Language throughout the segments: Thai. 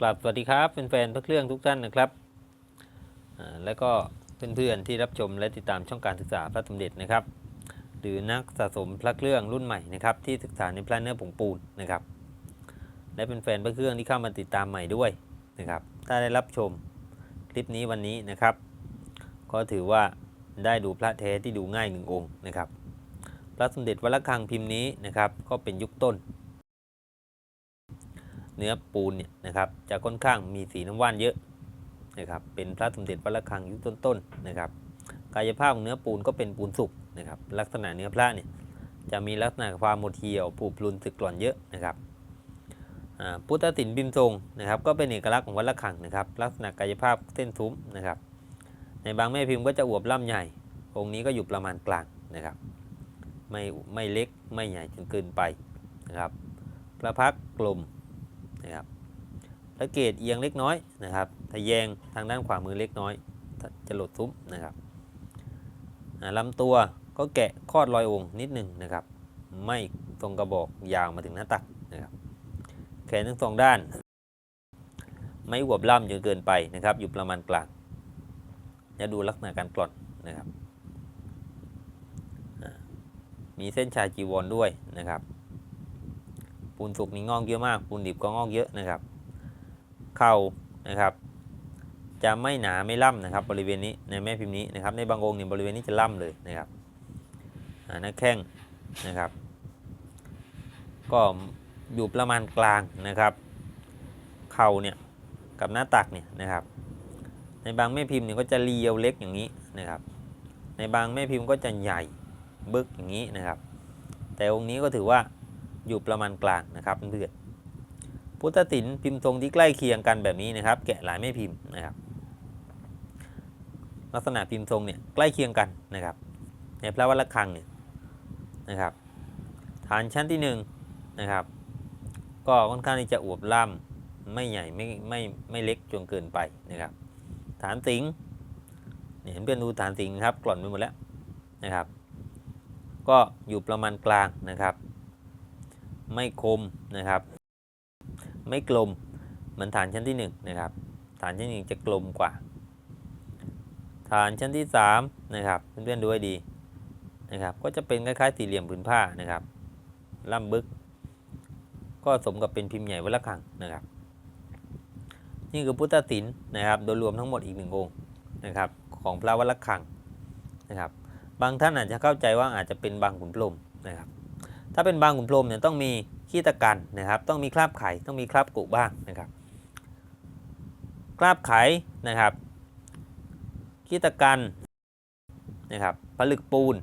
กราบสวัสดีครับแฟนๆพระเครื่องทุกท่านนะครับ แล้วก็เพื่อนๆที่รับชมและติดตามช่องการศึกษาพระสมเด็จนะครับ หรือนักสะสมพระเครื่องรุ่นใหม่นะครับที่ศึกษาในพระเนื้อผงปูนนะครับ และเป็นแฟนพระเครื่องที่เข้ามาติดตามใหม่ด้วยนะครับ ถ้าได้รับชมคลิปนี้วันนี้นะครับ ก็ถือว่าได้ดูพระแท้ที่ดูง่ายหนึ่งองค์นะครับ พระสมเด็จวัดระฆังพิมพ์นี้นะครับ ก็เป็นยุคต้น เนื้อปูนเนี่ยนะครับจะค่อนข้างมีสีน้ำว่านเยอะนะครับเป็นพระสมเด็จวัดระฆังยุคต้นๆนะครับกายภาพของเนื้อปูนก็เป็นปูนสุกนะครับลักษณะเนื้อพระเนี่ยจะมีลักษณะความหมดเหี่ยวปูพลุนสึกกร่อนเยอะนะครับอ่าพุทธศิลป์บิมทรงนะครับก็เป็นเอกลักษณ์ของวัดระฆังนะครับลักษณะกายภาพเส้นทุ้มนะครับในบางแม่พิมพ์ก็จะอวบล่ำใหญ่ องค์นี้ก็อยู่ประมาณกลางนะครับไม่ไม่เล็กไม่ใหญ่จนเกินไปนะครับพระพักตร์กลม นะครับพระเกศเอียงเล็กน้อยนะครับทะแยงทางด้านขวามือเล็กน้อย จะหลดซุ้มนะครับลำตัวก็แกะคอดรอยองค์นิดหนึ่งนะครับ ไม่ตรงกระบอกยาวมาถึงหน้าตักนะครับ แขนทั้งสองด้าน ไม่อวบล่ำจนเกินไปนะครับ อยู่ประมาณกลางจะดูลักษณะการกร่อนนะครับ มีเส้นชายจีวรด้วยนะครับ ปูนสุกนี่งอกเยอะมาก ปูนดิบก็งอกเยอะนะครับ เข่านะครับ จะไม่หนาไม่ล่ำนะครับ บริเวณนี้ในแม่พิมพ์นี้นะครับ ในบางองค์เนี่ยบริเวณนี้จะล่ำเลยนะครับหน้าแข้งนะครับ ก็อยู่ประมาณกลางนะครับ เข่าเนี่ยกับหน้าตักเนี่ยนะครับ ในบางแม่พิมพ์เนี่ยก็จะเรียวเล็กอย่างนี้นะครับ ในบางแม่พิมพ์ก็จะใหญ่บึกอย่างนี้นะครับ แต่องค์นี้ก็ถือว่า อยู่ประมาณกลางนะครับเพื่อนพุทธศิลป์พิมพ์ทรงที่ใกล้เคียงกันแบบนี้นะครับ แกะหลายแม่พิมพ์นะครับ ลักษณะพิมพ์ทรงเนี่ยใกล้เคียงกันนะครับ ในพระวัดระฆังเนี่ยนะครับ ฐานชั้นที่หนึ่งนะครับ ก็ค่อนข้างที่จะอวบล่ำไม่ใหญ่ไม่ไม่ไม่เล็กจนเกินไปนะครับ ฐานสิงห์เนี่ยเพื่อนดูฐานสิงห์ครับกล่อนไปหมดแล้วนะครับ ก็อยู่ประมาณกลางนะครับ ไม่คมนะครับ ไม่กลมเหมือนฐานชั้นที่1นงนะครับฐานชั้นหนึ่งจะกลมกว่า ฐานชั้นที่3นะครับเพื่อนๆดูให้ดีนะครับ ก็จะเป็นคล้ายๆสี่เหลี่ยมผืนผ้านะครับล่ำบึก ก็สมกับเป็นพิมพ์ใหญ่วัดระฆังนะครับ นี่คือพุทธศิลป์นะครับ โดยรวมทั้งหมดอีกหนึ่งองค์นะครับ ของพระวัดระฆังนะครับ บางท่านอาจจะเข้าใจว่าอาจจะเป็นบางขุนพรมนะครับ ถ้าเป็นบางขุนพรมเนี่ยต้องมีขี้ตะกันนะครับ ต้องมีคราบไข่ต้องมีคราบกุบ้างนะครับ คราบไข่นะครับขี้ตะกันนะครับผลึกปูน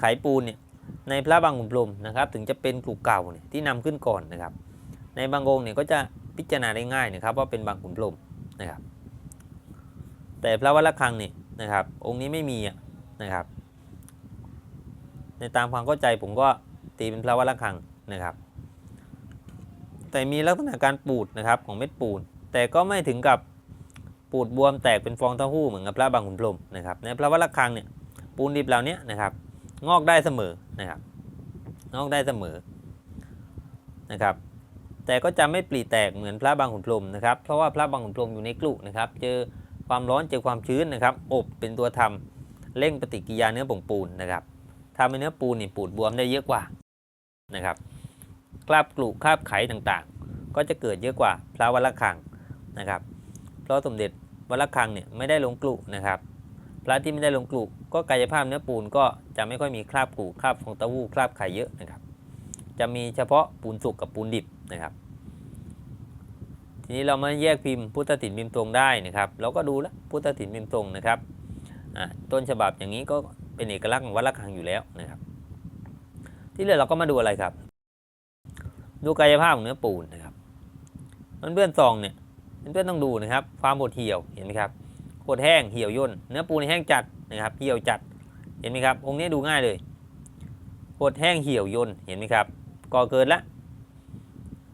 ไขปูนเนี่ยในพระบางขุนพรมนะครับ ถึงจะเป็นกลุ่เก่าเนี่ยที่นำขึ้นก่อนนะครับ ในบางองค์เนี่ยก็จะพิจารณาได้ง่ายนะครับว่าเป็นบางขุนพรมนะครับ แต่พระวัดระฆังเนี่ยนะครับ องค์นี้ไม่มีนะครับ ในตามความเข้าใจผมก็ ตีเป็นพระวัดระฆังนะครับ แต่มีลักษณะการปูดนะครับของเม็ดปูน แต่ก็ไม่ถึงกับปูดบวมแตกเป็นฟองเต้าหู้เหมือนกับพระบางขุนพรหมนะครับในพระวัดระฆังเนี่ยปูนดิบเหล่านี้นะครับงอกได้เสมอนะครับงอกได้เสมอนะครับแต่ก็จะไม่ปลีแตกเหมือนพระบางขุนพรหมนะครับ เพราะว่าพระบางขุนพรหมอยู่ในกลุ่นะครับ เจอความร้อนเจอความชื้นนะครับ อบเป็นตัวทำเร่งปฏิกิริยาเนื้อผงปูนนะครับทำให้เนื้อปูนนี่ปูดบวมได้เยอะกว่า นะครับคราบกลุคราบไขต่างๆ ก็จะเกิดเยอะกว่าพระวัดระฆังนะครับ เพราะสมเด็จวัดระฆังเนี่ยไม่ได้ลงกลุนะครับ พระที่ไม่ได้ลงกลุก็กายภาพเนื้อปูนก็จะไม่ค่อยมีคราบกลุคราบฟองต้าหู้คราบไข่เยอะนะครับ จะมีเฉพาะปูนสุกกับปูนดิบนะครับทีนี้เรามาแยกพิมพ์พุทธศิลป์พิมพ์ตรงได้นะครับ เราก็ดูแล้วพุทธศิลป์พิมพ์ตรงนะครับต้นฉบับอย่างนี้ก็เป็นเอกลักษณ์ของวัดระฆังอยู่แล้วนะครับ ที่เหลือเราก็มาดูอะไรครับ ดูกายภาพของเนื้อปูนนะครับเพื่อนๆซองเนี่ยเพื่อนๆต้องดูนะครับ ความบดเหี่ยวเห็นไหมครับโคตรแห้งเหี่ยวย่นเนื้อปูนแห้งจัดนะครับเหี่ยวจัดเห็นไหมครับ องค์นี้ดูง่ายเลยโคตรแห้งเหี่ยวย่นเห็นไหมครับก่อเกิดแล้ว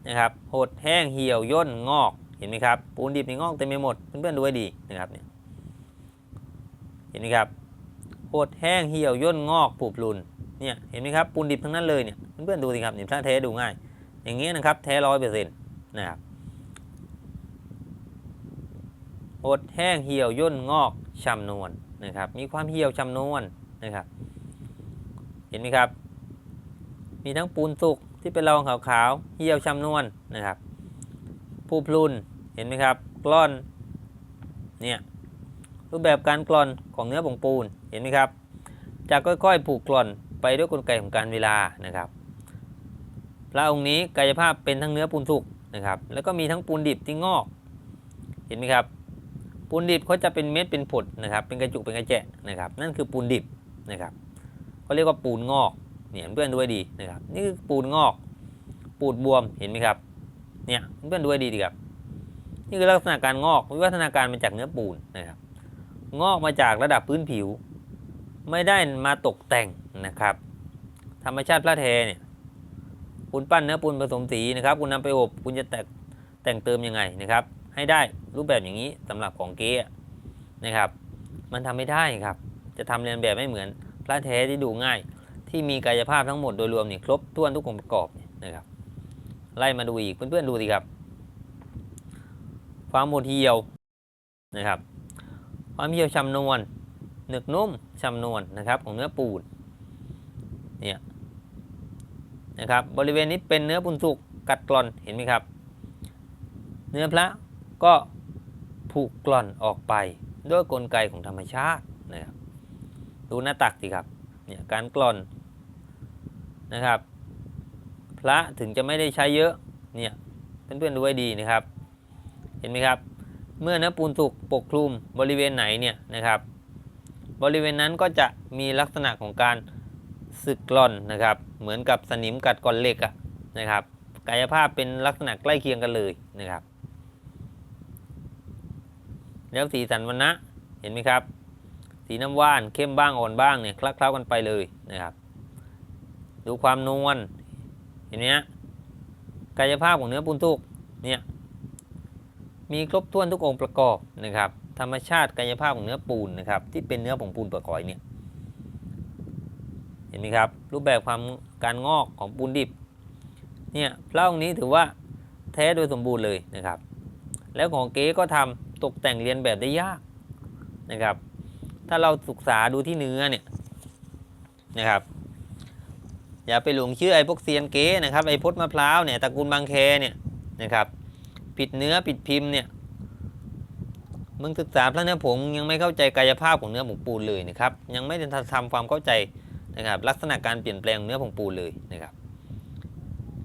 นะครับหดแห้งเหี่ยวย่นงอกเห็นไหมครับ ปูนดิบในงอกเต็มไปหมดเพื่อนๆดูให้ดีนะครับเนี่ยเห็นไหมครับหดแห้งเหี่ยวย่นงอกปูพลุน เนี่ยเห็นไหมครับปูนดิบทั้งนั้นเลยเนี่ยเพื่อนๆดูสิครับเนี่ยถ้าแท้ดูง่าย อย่างเงี้ยนะครับแท้ร้อยเปอร์เซ็นต์นะครับอดแห้งเหี่ยวย่นงอกชำนวนนะครับ มีความเหี่ยวชำนวนนะครับ เห็นไหมครับ มีทั้งปูนสุกที่เป็นรองขาวๆเหี่ยวชำนวนนะครับผูพลุนเห็นไหมครับกล้อนเนี่ยรูปแบบการกล่อนของเนื้อผงปูนเห็นไหมครับจะค่อยๆผูกกล่อน ไปด้วยกลไกของการเวลานะครับ พระองค์นี้กายภาพเป็นทั้งเนื้อปูนสุกนะครับ แล้วก็มีทั้งปูนดิบที่งอก เห็นไหมครับ ปูนดิบเขาจะเป็นเม็ดเป็นผดนะครับ เป็นกระจุกเป็นกระแจะนะครับ นั่นคือปูนดิบนะครับเขาเรียกว่าปูนงอก เนี่ยเพื่อนด้วยดีนะครับ นี่คือปูนงอก ปูดบวมเห็นไหมครับ เนี่ยเพื่อนด้วยดีดีครับ นี่คือลักษณะการงอกวิวัฒนาการมาจากเนื้อปูนนะครับ งอกมาจากระดับพื้นผิว ไม่ได้มาตกแต่งนะครับ ธรรมชาติพระแทเนี่ยคุณปั้นเนื้อปูนผสมสีนะครับ คุณนำไปอบคุณจะแต่งแต่งเติมยังไงนะครับ ให้ได้รูปแบบอย่างนี้สำหรับของเก๊อะนะครับ มันทำไม่ได้ครับ จะทำเรียนแบบไม่เหมือนพระแท้ที่ดูง่าย ที่มีกายภาพทั้งหมดโดยรวมเนี่ยครบถ้วนทุกองค์ประกอบเนี่ยนะครับ ไล่มาดูอีกเพื่อนๆดูสิครับ ความโมดเหี่ยวนะครับ ความเหี่ยวชำนวน หนึกนุ่มชำนวนนะครับของเนื้อปูนเนี่ยนะครับบริเวณนี้เป็นเนื้อปูนสุกกัดกร่อนเห็นไหมครับ เนื้อพระก็ผุกร่อนออกไปด้วยกลไกของธรรมชาตินะครับดูหน้าตักสิครับเนี่ยการกร่อนนะครับ พระถึงจะไม่ได้ใช้เยอะเนี่ยเพื่อนๆดูไว้ดีนะครับ เห็นไหมครับ เมื่อเนื้อปูนสุกปกคลุมบริเวณไหนเนี่ยนะครับ บริเวณนั้นก็จะมีลักษณะของการสึกกร่อนนะครับ เหมือนกับสนิมกัดก้อนเหล็กอะนะครับ กายภาพเป็นลักษณะใกล้เคียงกันเลยนะครับ แล้วสีสันวันนะเห็นไหมครับ สีน้ำว่านเข้มบ้างอ่อนบ้างเนี่ยคลักเคล้ากันไปเลยนะครับ ดูความนวลเห็นไหมกายภาพของเนื้อปูนสุกเนี่ยมีครบถ้วนทุกองค์ประกอบนะครับ ธรรมชาติกายภาพของเนื้อปูนนะครับที่เป็นเนื้อผงปูนเปลือกหอยเนี่ยเห็นไหมครับรูปแบบความการงอกของปูนดิบเนี่ยพระองค์นี้ถือว่าแท้โดยสมบูรณ์เลยนะครับ แล้วของเก๊ก็ทำตกแต่งเรียนแบบได้ยากนะครับ ถ้าเราศึกษาดูที่เนื้อเนี่ยนะครับอย่าไปหลงเชื่อไอ้พวกเซียนเก๊นะครับไอ้พดมะพร้าวเนี่ยตระกูลบางแคเนี่ยนะครับผิดเนื้อผิดพิมพ์เนี่ย มึงศึกษาพระเนื้อผงยังไม่เข้าใจกายภาพของเนื้อผงปูนเลยนะครับ ยังไม่ได้ทำความเข้าใจนะครับ ลักษณะการเปลี่ยนแปลงเนื้อผงปูนเลยนะครับ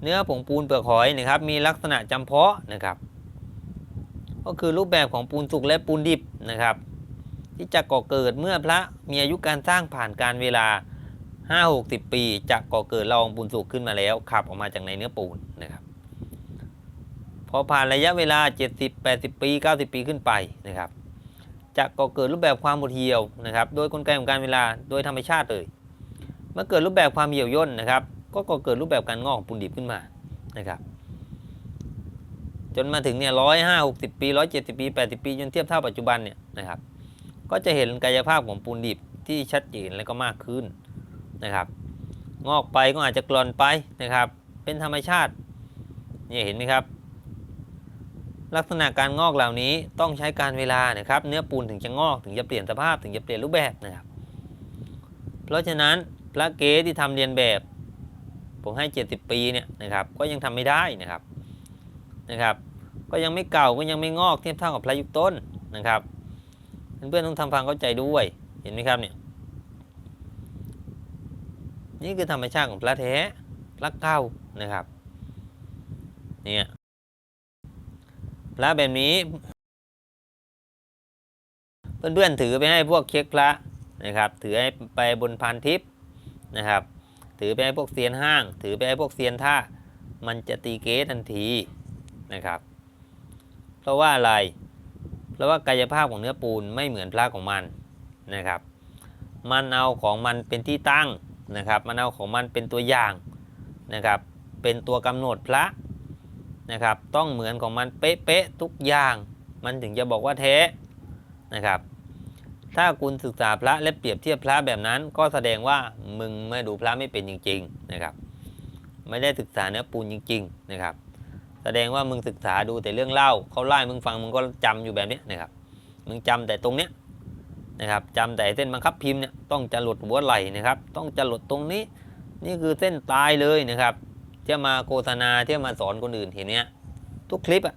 เนื้อผงปูนเปลือกหอยนะครับ มีลักษณะจำเพาะนะครับ ก็คือรูปแบบของปูนสุกและปูนดิบนะครับ ที่จะก่อเกิดเมื่อพระมีอายุการสร้างผ่านการเวลา 5-60 ปีจะก่อเกิดละอองปูนสุกขึ้นมาแล้วขับออกมาจากในเนื้อปูนนะครับ อผ่านระยะเวลา 70 80 ปี 90 ปีขึ้นไปนะครับ จะก่อเกิดรูปแบบความหมดเหี่ยวนะครับ โดยกลไกของการเวลาโดยธรรมชาติเลยเมื่อเกิดรูปแบบความเหี่ยวย่นนะครับ ก็ก่อเกิดรูปแบบการงอกของปูนดิบขึ้นมานะครับ จนมาถึงเนี่ยร้อยห้าหกสิบปีร้อยเจ็ดสิบปีแปดสิบปีจนเทียบเท่าปัจจุบันเนี่ยนะครับ ก็จะเห็นกายภาพของปูนดิบที่ชัดเจนและก็มากขึ้นนะครับ งอกไปก็อาจจะกลอนไปนะครับ เป็นธรรมชาติ เนี่ยเห็นไหมครับ ลักษณะการงอกเหล่านี้ต้องใช้การเวลานะครับ เนื้อปูนถึงจะงอกถึงจะเปลี่ยนสภาพถึงจะเปลี่ยนรูปแบบนะครับ เพราะฉะนั้นพระเก๊ที่ทำเรียนแบบ ผมให้ 70 ปีเนี่ยนะครับก็ยังทำไม่ได้นะครับนะครับ ก็ยังไม่เก่าก็ยังไม่งอกเทียบเท่ากับพระยุคต้นนะครับเพื่อนๆต้องทำความเข้าใจด้วยเห็นไหมครับเนี่ยนี่คือธรรมชาติของพระแท้พระเก้านะครับเนี่ย พระแบบนี้ เพื่อนๆถือไปให้พวกเค้กพระนะครับ ถือให้ไปบนพานทิพย์นะครับ ถือไปให้พวกเซียนห้าง ถือไปให้พวกเซียนท่ามันจะตีเก๊ทันทีนะครับ เพราะว่าอะไร เพราะว่ากายภาพของเนื้อปูนไม่เหมือนพระของมันนะครับ มันเอาของมันเป็นที่ตั้งนะครับ มันเอาของมันเป็นตัวอย่างนะครับ เป็นตัวกำหนดพระ นะครับ ต้องเหมือนของมันเป๊ะๆทุกอย่าง มันถึงจะบอกว่าแท้นะครับ ถ้าคุณศึกษาพระและเปรียบเทียบพระแบบนั้น ก็แสดงว่ามึงไม่ดูพระไม่เป็นจริง ๆนะครับ ไม่ได้ศึกษาเนื้อปูนจริง ๆ นะครับ แสดงว่ามึงศึกษาดูแต่เรื่องเล่าเขาไล่มึงฟังมึงก็จำอยู่แบบนี้นะครับ มึงจำแต่ตรงเนี้ยนะครับจำแต่เส้นบังคับพิมพ์เนี่ยต้องจะหลุดหัวไหล่นะครับ ต้องจะหลุดตรงนี้ นี่คือเส้นตายเลยนะครับ ที่มาโฆษณาที่มาสอนคนอื่นเห็นเนี้ยทุกคลิปอะ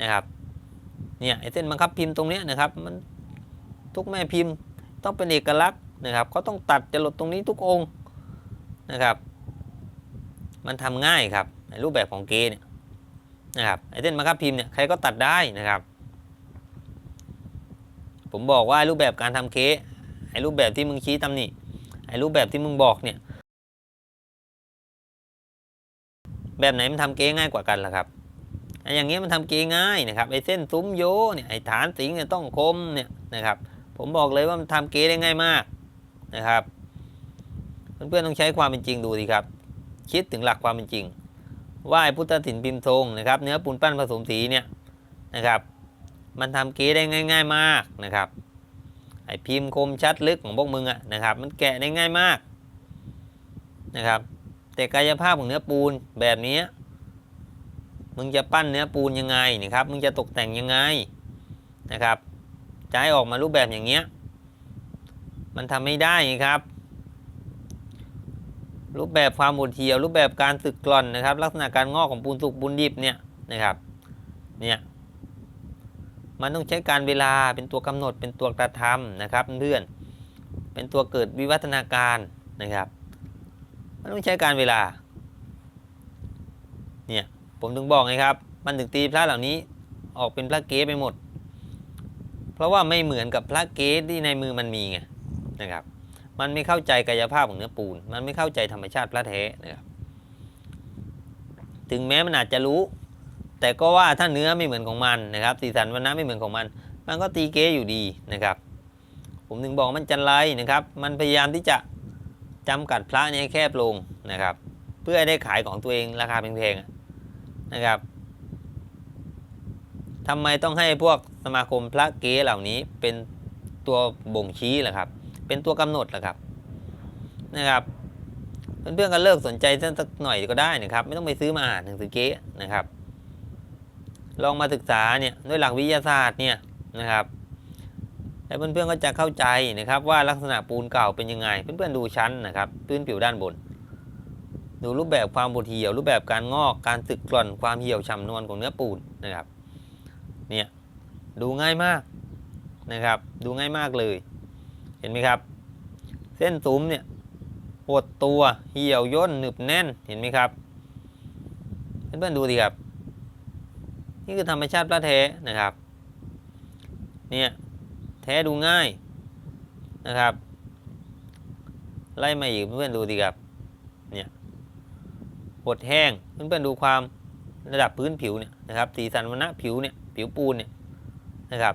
นะครับเนี่ยไอเส้นบังคับพิมพ์ตรงเนี้ยนะครับมันทุกแม่พิมพ์ต้องเป็นเอกลักษณ์นะครับเขาต้องตัดจะลดตรงนี้ทุกองค์นะครับ มันทำง่ายครับในรูปแบบของเกเนี่ยนะครับไอเส้นบังคับพิมพ์เนี่ยใครก็ตัดได้นะครับ ผมบอกว่ารูปแบบการทำเกไอรูปแบบที่มึงชี้ตำหนิไอรูปแบบที่มึงบอกเนี่ย แบบไหนมันทำเก๊ง่ายกว่ากันล่ะครับไอ้อย่างเงี้ยมันทำเก๊ง่ายนะครับไอ้เส้นซุ้มโยเนี่ยไอ้ฐานสิงเนี่ยต้องคมเนี่ยนะครับ ผมบอกเลยว่ามันทำเก๊ได้ง่ายมากนะครับเพื่อนๆต้องใช้ความเป็นจริงดูดีครับ คิดถึงหลักความเป็นจริง ว่าไอ้พุทธศิลป์พิมพ์ทรงนะครับ เนื้อปูนปั้นผสมสีเนี่ยนะครับ มันทำเก๊ได้ง่าย ๆมากนะครับ ไอ้พิมพ์คมชัดลึกของพวกมึงอะนะครับ มันแกะได้ง่ายมากนะครับ แต่กายภาพของเนื้อปูนแบบนี้มึงจะปั้นเนื้อปูนยังไงนะครับ มึงจะตกแต่งยังไงนะครับ จะให้ออกมารูปแบบอย่างเงี้ย มันทำไม่ได้ครับ รูปแบบความหดเหี่ยว รูปแบบการสึกกร่อนนะครับ ลักษณะการงอกของปูนสุกปูนดิบเนี่ยนะครับ เนี่ย มันต้องใช้การเวลาเป็นตัวกำหนดเป็นตัวกระทำนะครับเพื่อน เป็นตัวเกิดวิวัฒนาการนะครับ มันต้องใช้การเวลา เนี่ย ผมถึงบอกไงครับ มันถึงตีพระเหล่านี้ออกเป็นพระเก๊ไปหมด เพราะว่าไม่เหมือนกับพระเก๊ที่ในมือมันมีไงนะครับ มันไม่เข้าใจกายภาพของเนื้อปูน มันไม่เข้าใจธรรมชาติพระแท้นะครับ ถึงแม้มันอาจจะรู้ แต่ก็ว่าถ้าเนื้อไม่เหมือนของมันนะครับ สีสันวันนะไม่เหมือนของมัน มันก็ตีเก๊อยู่ดีนะครับ ผมถึงบอกมันจันไรนะครับ มันพยายามที่จะ จำกัดพระเนี่ยแคบลงนะครับ เพื่อได้ขายของตัวเองราคาแพงๆนะครับทำไมต้องให้พวกสมาคมพระเก๊เหล่านี้เป็นตัวบ่งชี้ล่ะครับ เป็นตัวกำหนดล่ะครับนะครับเพื่อนๆก็เลิกสนใจสักหน่อยก็ได้นะครับ ไม่ต้องไปซื้อมาอ่านหนังสือเก๊นะครับ ลองมาศึกษาเนี่ยด้วยหลักวิทยาศาสตร์เนี่ยนะครับ แล้วเพื่อนๆก็จะเข้าใจนะครับว่าลักษณะปูนเก่าเป็นยังไง เพื่อนๆดูชั้นนะครับพื้นผิวด้านบน ดูรูปแบบความบดเหี่ยว รูปแบบการงอกการสึกกร่อนความเหี่ยวฉ่ำนวลของเนื้อปูนนะครับเนี่ยดูง่ายมากนะครับ ดูง่ายมากเลย เห็นไหมครับ เส้นซุ้มเนี่ยปวดตัวเหี่ยวย่นหนึบแน่นเห็นไหมครับเพื่อนๆดูสิครับ นี่คือธรรมชาติพระแท้นะครับ เนี่ย แท้ดูง่ายนะครับ ไล่มาอีกเพื่อนๆดูดีครับเนี่ยหดแห้งเพื่อนๆดูความระดับพื้นผิวเนี่ยนะครับสีสันวรรณะผิวเนี่ยผิวปูนเนี่ยนะครับ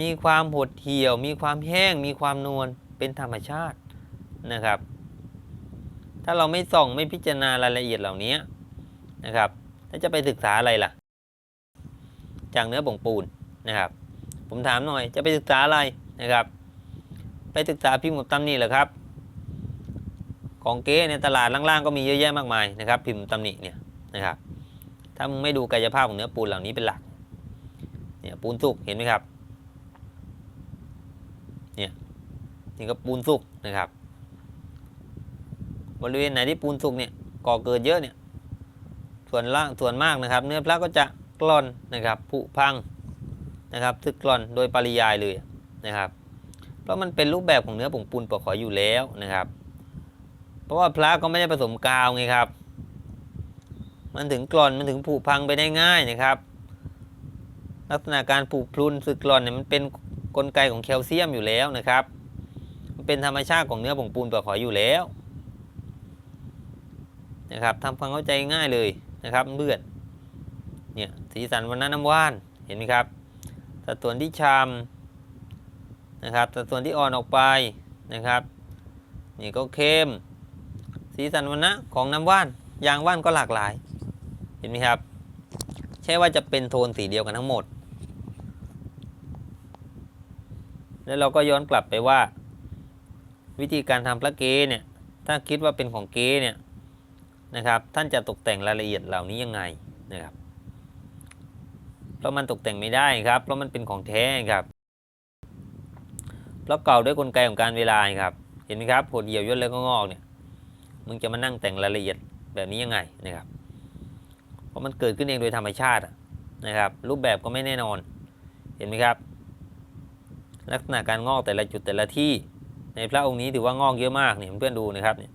มีความหดเหี่ยว มีความแห้ง มีความนวลเป็นธรรมชาตินะครับ ถ้าเราไม่ส่องไม่พิจารณารายละเอียดเหล่านี้นะครับแล้วจะไปศึกษาอะไรล่ะ จากเนื้อบ่งปูนนะครับ ผมถามหน่อยจะไปศึกษาอะไรนะครับ ไปศึกษาพิมพ์กับตำหนิเหรอครับ ของเก๊ในตลาดล่างๆก็มีเยอะแยะมากมายนะครับ พิมพ์ตำหนิเนี่ยนะครับ ถ้ามึงไม่ดูกายภาพของเนื้อปูนเหล่านี้เป็นหลัก เนี่ยปูนสุกเห็นไหมครับ เนี่ยนี่ก็ปูนสุกนะครับ บริเวณไหนที่ปูนสุกเนี่ยก่อเกิดเยอะเนี่ย ส่วนล่างส่วนมากนะครับ เนื้อพระก็จะกร่อนนะครับผุพัง นะครับสึกกร่อนโดยปริยายเลยนะครับ เพราะมันเป็นรูปแบบของเนื้อผงปูนปลอกหอยอยู่แล้วนะครับ เพราะว่าพระก็ไม่ได้ผสมกาวไงครับ มันถึงกร่อนมันถึงผุพังไปได้ง่ายนะครับ ลักษณะการผุพรุนสึกกร่อนเนี่ยมันเป็นกลไกของแคลเซียมอยู่แล้วนะครับมันเป็นธรรมชาติของเนื้อผงปูนปลอกหอยอยู่แล้วนะครับทำความเข้าใจง่ายเลยนะครับเบื่อเนี่ยสีสันวันนั้นน้ำว่านเห็นไหมครับ สัดส่วนที่ชามนะครับสัดส่วนที่อ่อนออกไปนะครับนี่ก็เข้ม สีสันวันนะของน้ำว่านยางว่านก็หลากหลาย เห็นไหมครับ ใช่ว่าจะเป็นโทนสีเดียวกันทั้งหมด แล้วเราก็ย้อนกลับไปว่า วิธีการทำพระเกเนี่ยถ้าคิดว่าเป็นของเกเนี่ยนะครับ ท่านจะตกแต่งรายละเอียดเหล่านี้ยังไงนะครับ เพราะมันตกแต่งไม่ได้ครับ เพราะมันเป็นของแท้ครับเพราะเก่าด้วยกลไกของการเวลาครับ เห็นไหมครับผดเหี่ยวย่นแล้วก็งอกเนี่ยมึงจะมานั่งแต่งรายละเอียดแบบนี้ยังไงนะครับ เพราะมันเกิดขึ้นเองโดยธรรมชาตินะครับ รูปแบบก็ไม่แน่นอน เห็นไหมครับ ลักษณะการงอกแต่ละจุดแต่ละที่ ในพระองค์นี้ถือว่างอกเยอะมากเนี่ยเพื่อนดูนะครับเนี่ย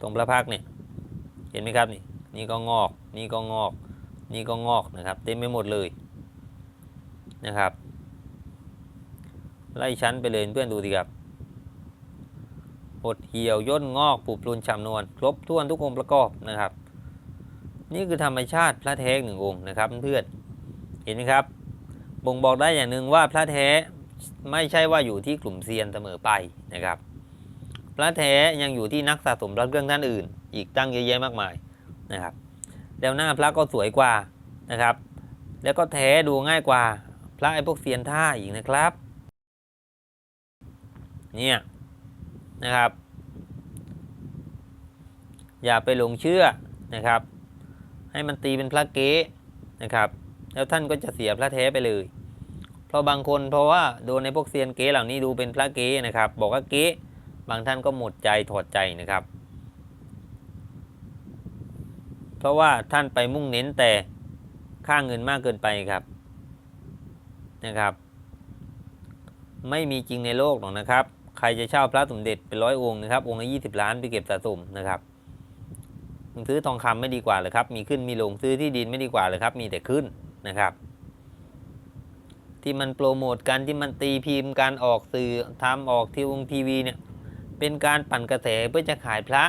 ตรงพระพักเนี่ยเห็นไหมครับนี่นี่ก็งอก นี่ก็งอก นี่ก็งอกนะครับ เต็มไปหมดเลยนะครับ ไล่ชั้นไปเลยเพื่อนดูสิครับหดเหี่ยวย่นงอกปูปรุนฉ่ำนวลครบถ้วนทุกองค์ประกอบนะครับ นี่คือธรรมชาติพระแท้หนึ่งองค์นะครับเพื่อนเห็นไหมครับ บ่งบอกได้อย่างหนึ่งว่าพระแท้ไม่ใช่ว่าอยู่ที่กลุ่มเซียนเสมอไปนะครับ พระแท้ยังอยู่ที่นักสะสมพระเครื่องท่านอื่น อีกตั้งเยอะแยะมากมายนะครับ แล้วหน้าพระก็สวยกว่านะครับ แล้วก็แท้ดูง่ายกว่า พระไอ้พวกเซียนท่าอีกนะครับ เนี่ยนะครับ อย่าไปหลงเชื่อนะครับ ให้มันตีเป็นพระเก๊นะครับ แล้วท่านก็จะเสียพระแท้ไปเลย เพราะบางคนเพราะว่าโดนในพวกเซียนเก๊เหล่านี้ดูเป็นพระเก๊นะครับ บอกว่าเก๊บางท่านก็หมดใจถอดใจนะครับ เพราะว่าท่านไปมุ่งเน้นแต่ค่าเงินมากเกินไปครับนะครับ ไม่มีจริงในโลกหรอกนะครับ ใครจะเช่าพระสมเด็จเป็นร้อยองค์นะครับองค์ละยี่สิบล้านไปเก็บสะสมนะครับมึงซื้อทองคำไม่ดีกว่าเลยครับ มีขึ้นมีลงซื้อที่ดินไม่ดีกว่าเลยครับ มีแต่ขึ้นนะครับ ที่มันโปรโมทกันที่มันตีพิมพ์การออกสื่อทำออกทีวงทีวีเนี่ยเป็นการปั่นกระแสเพื่อจะขายพระ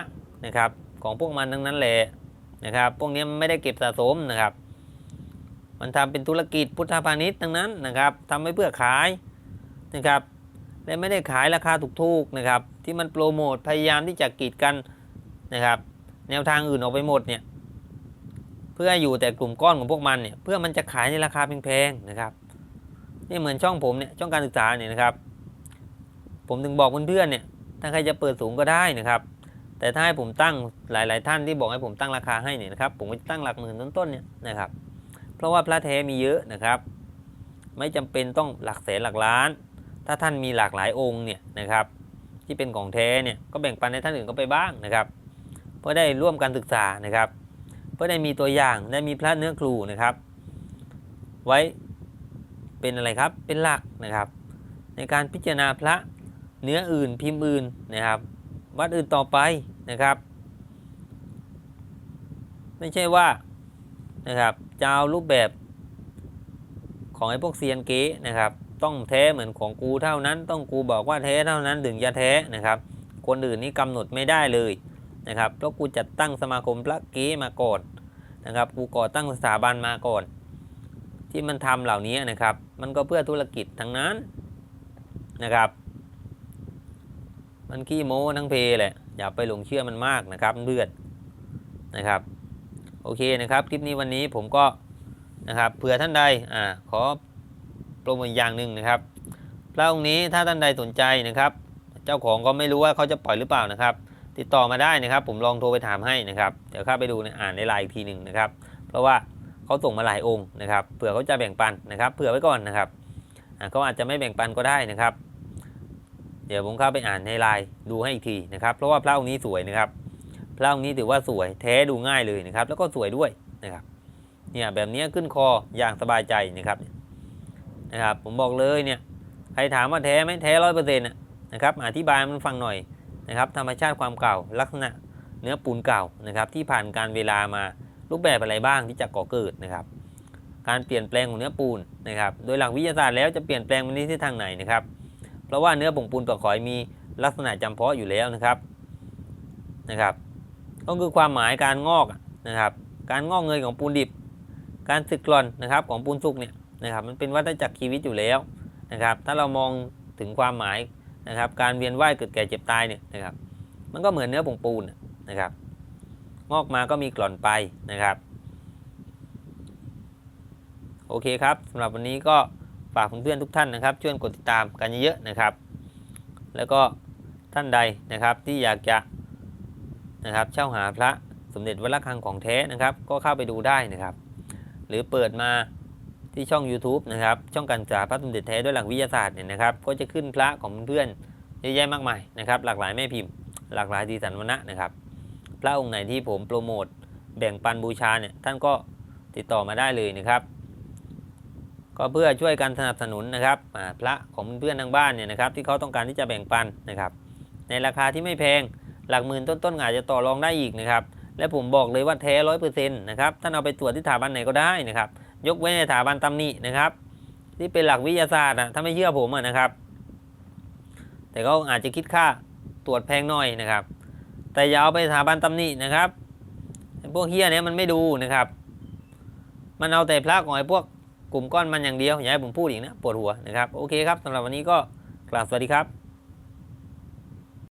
นะครับ ของพวกมันทั้งนั้นแหละ นะครับ พวกนี้ไม่ได้เก็บสะสมนะครับ มันทำเป็นธุรกิจพุทธพาณิชย์ทั้งนั้นนะครับทำไว้เพื่อขายนะครับ และไม่ได้ขายราคาถูกๆนะครับ ที่มันโปรโมทพยายามที่จะกีดกันนะครับ แนวทางอื่นออกไปหมดเนี่ยเพื่ออยู่แต่กลุ่มก้อนของพวกมันเนี่ยเพื่อมันจะขายในราคาแพงๆนะครับนี่เหมือนช่องผมเนี่ยช่องการศึกษาเนี่ยนะครับ ผมถึงบอกเพื่อนๆเนี่ยถ้าใครจะเปิดสูงก็ได้นะครับ แต่ถ้าให้ผมตั้งหลาย ๆ ท่านที่บอกให้ผมตั้งราคาให้เนี่ยนะครับผมก็จะตั้งหลักหมื่นต้นๆเนี่ยนะครับเพราะว่าพระแท้มีเยอะนะครับ ไม่จำเป็นต้องหลักแสนหลักล้าน ถ้าท่านมีหลากหลายองค์เนี่ยนะครับที่เป็นของแท้เนี่ยก็แบ่งปันให้ท่านอื่นก็ไปบ้างนะครับเพื่อได้ร่วมกันศึกษานะครับเพื่อได้มีตัวอย่างได้มีพระเนื้อครูนะครับ ไว้เป็นอะไรครับเป็นหลักนะครับ ในการพิจารณาพระเนื้ออื่นพิมพ์อื่นนะครับ วัดอื่นต่อไปนะครับ ไม่ใช่ว่านะครับจะเอารูปแบบของไอ้พวกเซียนเก๊นะครับ ต้องแท้เหมือนของกูเท่านั้น ต้องกูบอกว่าแท้เท่านั้นถึงจะแท้นะครับ คนอื่นนี่กำหนดไม่ได้เลยนะครับเพราะกูจัดตั้งสมาคมพระเก๊มาก่อนนะครับ กูก่อตั้งสถาบันมาก่อน ที่มันทำเหล่านี้นะครับ มันก็เพื่อธุรกิจทั้งนั้นนะครับ มันขี้โม้ทั้งเพแหละ อย่าไปหลงเชื่อมันมากนะครับเพื่อนนะครับ โอเคนะครับ คลิปนี้วันนี้ผมก็นะครับเผื่อท่านใดอ่าขอโปรโมทอย่างหนึ่งนะครับพระองค์นี้ถ้าท่านใดสนใจนะครับ เจ้าของก็ไม่รู้ว่าเขาจะปล่อยหรือเปล่านะครับ ติดต่อมาได้นะครับ ผมลองโทรไปถามให้นะครับเดี๋ยวข้าไปดูในอ่านในไลน์อีกทีหนึ่งนะครับ เพราะว่าเขาส่งมาหลายองค์นะครับเผื่อเขาจะแบ่งปันนะครับเผื่อไว้ก่อนนะครับเขาอาจจะไม่แบ่งปันก็ได้นะครับ เดี๋ยวผมเข้าไปอ่านในไลน์ดูให้อีกทีนะครับ เพราะว่าพระองค์นี้สวยนะครับ พระองค์นี้ถือว่าสวยแท้ดูง่ายเลยนะครับ แล้วก็สวยด้วยนะครับ เนี่ยแบบนี้ขึ้นคออย่างสบายใจนะครับนะครับ ผมบอกเลยเนี่ยใครถามว่าแท้ไหมแท้ร้อยเปอร์เซ็นต์นะครับอธิบายมันฟังหน่อยนะครับ ธรรมชาติความเก่าลักษณะเนื้อปูนเก่านะครับ ที่ผ่านการเวลามารูปแบบอะไรบ้างที่จะก่อเกิดนะครับ การเปลี่ยนแปลงของเนื้อปูนนะครับ โดยหลักวิทยาศาสตร์แล้วจะเปลี่ยนแปลงไปในทิศทางไหนนะครับ เพราะว่าเนื้อผงปูนเปลือกหอยมีลักษณะจำเพาะอยู่แล้วนะครับนะครับ ก็คือความหมายการงอกนะครับ การงอกเงยของปูนดิบ การสึกกร่อนนะครับของปูนสุกเนี่ยนะครับมันเป็นวัฏจักรชีวิตอยู่แล้วนะครับ ถ้าเรามองถึงความหมายนะครับ การเวียนว่ายเกิดแก่เจ็บตายเนี่ยนะครับ มันก็เหมือนเนื้อผงปูนนะครับ งอกมาก็มีกร่อนไปนะครับ โอเคครับสำหรับวันนี้ก็ ฝากเพื่อนๆทุกท่านนะครับ ช่วยกดติดตามกันเยอะๆนะครับ แล้วก็ท่านใดนะครับที่อยากจะนะครับเช่าหาพระสมเด็จวัดระฆังของแท้นะครับ ก็เข้าไปดูได้นะครับ หรือเปิดมาที่ช่อง YouTube นะครับ ช่องการศึกษาพระสมเด็จแท้ด้วยหลักวิทยาศาสตร์เนี่ยนะครับ ก็จะขึ้นพระของเพื่อนเยอะแยะมากมายนะครับ หลากหลายแม่พิมพ์ หลากหลายดีสันวรรณะนะครับ พระองค์ไหนที่ผมโปรโมทแบ่งปันบูชาเนี่ยท่านก็ติดต่อมาได้เลยนะครับ ก็เพื่อช่วยกันสนับสนุนนะครับพระของเพื่อนทางบ้านเนี่ยนะครับที่เขาต้องการที่จะแบ่งปันนะครับในราคาที่ไม่แพงหลักหมื่นต้นๆอาจจะต่อรองได้อีกนะครับและผมบอกเลยว่าแท้ร้อยเปอร์เซ็นต์นะครับท่านเอาไปตรวจที่สถาบันไหนก็ได้นะครับยกเว้นในสถาบันตำหนินะครับที่เป็นหลักวิทยาศาสตร์อะถ้าไม่เชื่อผมนะครับ แต่ก็อาจจะคิดค่าตรวจแพงหน่อยนะครับ แต่อย่าเอาไปสถาบันตำหนินะครับพวกเฮียเนี้ยมันไม่ดูนะครับ มันเอาแต่พระของไอ้พวก กลุ่มก้อนมันอย่างเดียวอย่าให้ผมพูดอีกนะปวดหัวนะครับโอเคครับสำหรับวันนี้ก็กราบสวัสดีครับ